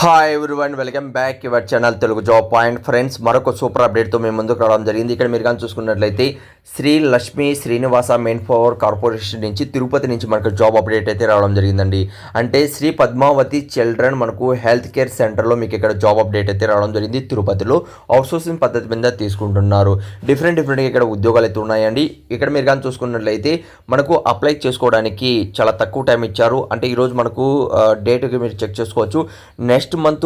Hi everyone welcome back your channel Telugu job point friends మరొక super అప్డేట్తో మేము ముందుకు రావడం జరిగింది. ఇక్కడ మీరు కానీ చూసుకున్నట్లయితే Sri Lakshmi Srinivasa main power corporation నుంచి తిరుపతి నుంచి మనకు జాబ్ అప్డేట్ అయితే రావడం జరిగిందండి. అంటే శ్రీ పద్మావతి చిల్డ్రన్ మనకు హెల్త్ కేర్ సెంటర్లో మీకు ఇక్కడ జాబ్ అప్డేట్ అయితే రావడం జరిగింది. తిరుపతిలో అవుట్సోర్సింగ్ పద్ధతి మీద తీసుకుంటున్నారు. డిఫరెంట్ డిఫరెంట్గా ఇక్కడ ఉద్యోగాలు అయితే ఉన్నాయండి. ఇక్కడ మీరు కానీ చూసుకున్నట్లయితే మనకు అప్లై చేసుకోవడానికి చాలా తక్కువ టైం ఇచ్చారు. అంటే ఈరోజు మనకు డేట్కి మీరు చెక్ చేసుకోవచ్చు. నెక్స్ట్ నెక్స్ట్ మంత్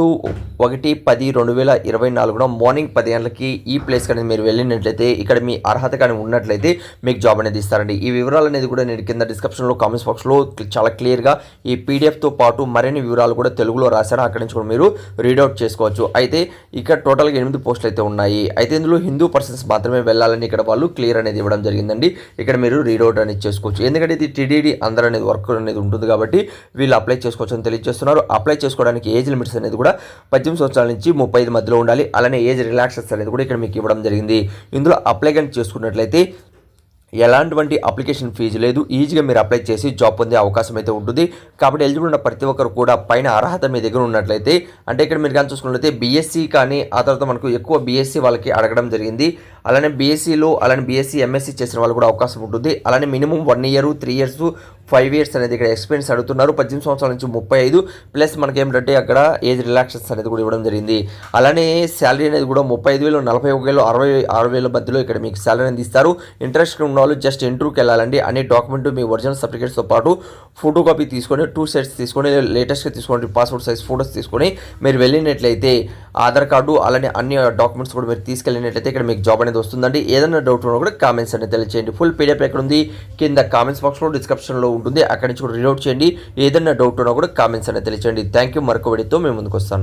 ఒకటి పది రెండు వేల ఇరవై నాలుగున మార్నింగ్ పది గంటలకి ఈ ప్లేస్ అనేది మీరు వెళ్ళినట్లయితే ఇక్కడ మీ అర్హత కానీ ఉన్నట్లయితే మీకు జాబ్ అనేది ఇస్తారండి. ఈ వివరాలు అనేది కూడా నేను కింద డిస్క్రిప్షన్లో కామెంట్స్ బాక్స్లో చాలా క్లియర్గా ఈ పీడిఎఫ్తో పాటు మరిన్ని వివరాలు కూడా తెలుగులో రాశారు అక్కడి నుంచి కూడా మీరు రీడౌట్ చేసుకోవచ్చు. అయితే ఇక్కడ టోటల్గా ఎనిమిది పోస్టులు అయితే ఉన్నాయి. అయితే ఇందులో హిందూ పర్సన్స్ మాత్రమే వెళ్ళాలని ఇక్కడ వాళ్ళు క్లియర్ అనేది ఇవ్వడం జరిగిందండి. ఇక్కడ మీరు రీడౌట్ అనేది చేసుకోవచ్చు. ఎందుకంటే ఇది టీడీడీ అందరూ అనేది వర్క్ అనేది ఉంటుంది కాబట్టి వీళ్ళు అప్లై చేసుకోవచ్చు అని తెలియజేస్తున్నారు. అప్లై చేసుకోవడానికి ఏజ్ లిమిట్స్ అనేది కూడా పద్దెనిమిది సంవత్సరాల నుంచి ముప్పై ఐదు మధ్యలో ఉండాలి. అలానే ఏజ్ రిలాక్సెస్ అనేది కూడా ఇక్కడ మీకు ఇవ్వడం జరిగింది. ఇందులో అప్లై కానీ చేసుకున్నట్లయితే ఎలాంటివంటి అప్లికేషన్ ఫీజు లేదు. ఈజీగా మీరు అప్లై చేసి జాబ్ పొందే అవకాశం అయితే ఉంటుంది. కాబట్టి ఎలిజిబుల్ ఉన్న ప్రతి ఒక్కరు కూడా పైన అర్హత మీ దగ్గర ఉన్నట్లయితే అంటే ఇక్కడ మీరు కానీ చూసుకున్నట్లయితే బీఎస్సీ కానీ ఆ తర్వాత మనకు ఎక్కువ బీఎస్సీ వాళ్ళకి అడగడం జరిగింది. అలానే బీఎస్సీలో అలానే బీఎస్సీ ఎంఎస్సీ చేసిన వాళ్ళు కూడా అవకాశం ఉంటుంది. అలానే minimum one year three years five years అనేది ఇక్కడ ఎక్స్పీరియన్స్ అడుగుతున్నారు. పద్దెనిమిది సంవత్సరాల నుంచి ముప్పై ఐదు ప్లస్ మనకి ఏమిటంటే అక్కడ ఏజ్ రిలాక్సెస్ అనేది కూడా ఇవ్వడం జరిగింది. అలానే శాలరీ అనేది కూడా ముప్పై ఐదు వేలు నలభై ఒక వేలు అరవై ఆరు వేల మధ్యలో ఇక్కడ మీకు శాలరీ అనేది ఇస్తారు. ఇంట్రెస్ట్ ఉన్న వాళ్ళు జస్ట్ ఇంటర్వ్యూకి వెళ్ళాలండి. అన్ని డాక్యుమెంట్ మీ ఒరిజినల్ సర్టిఫికేట్స్తో పాటు ఫోటో కాపీ తీసుకొని టూ సెట్స్ తీసుకొని లేటెస్ట్గా తీసుకోండి పాస్పోర్ట్ సైజ్ ఫోటోస్ తీసుకొని మీరు వెళ్ళినట్లయితే ఆధార్ కార్డు అలానే అన్ని డాక్యుమెంట్స్ కూడా మీరు తీసుకెళ్ళినట్లయితే ఇక్కడ మీకు జాబ్ అనేది వస్తుందండి. ఏదైనా డౌట్ ఉన్నా కూడా కామెంట్స్ అనేది తెలియచేయండి. ఫుల్ పీడిఎఫ్ ఎక్కడ ఉంది? కింద కామెంట్స్ బాక్స్లో డిస్క్రిప్షన్లో ఉంటుంది. అక్కడి నుంచి కూడా రీడౌట్ చేయండి. ఏదైనా డౌట్ ఉన్నా కూడా కామెంట్స్ అనేది తెలియచేయండి. థ్యాంక్ యూ మరొక వీడియోతో మేము ముందుకు వస్తాను.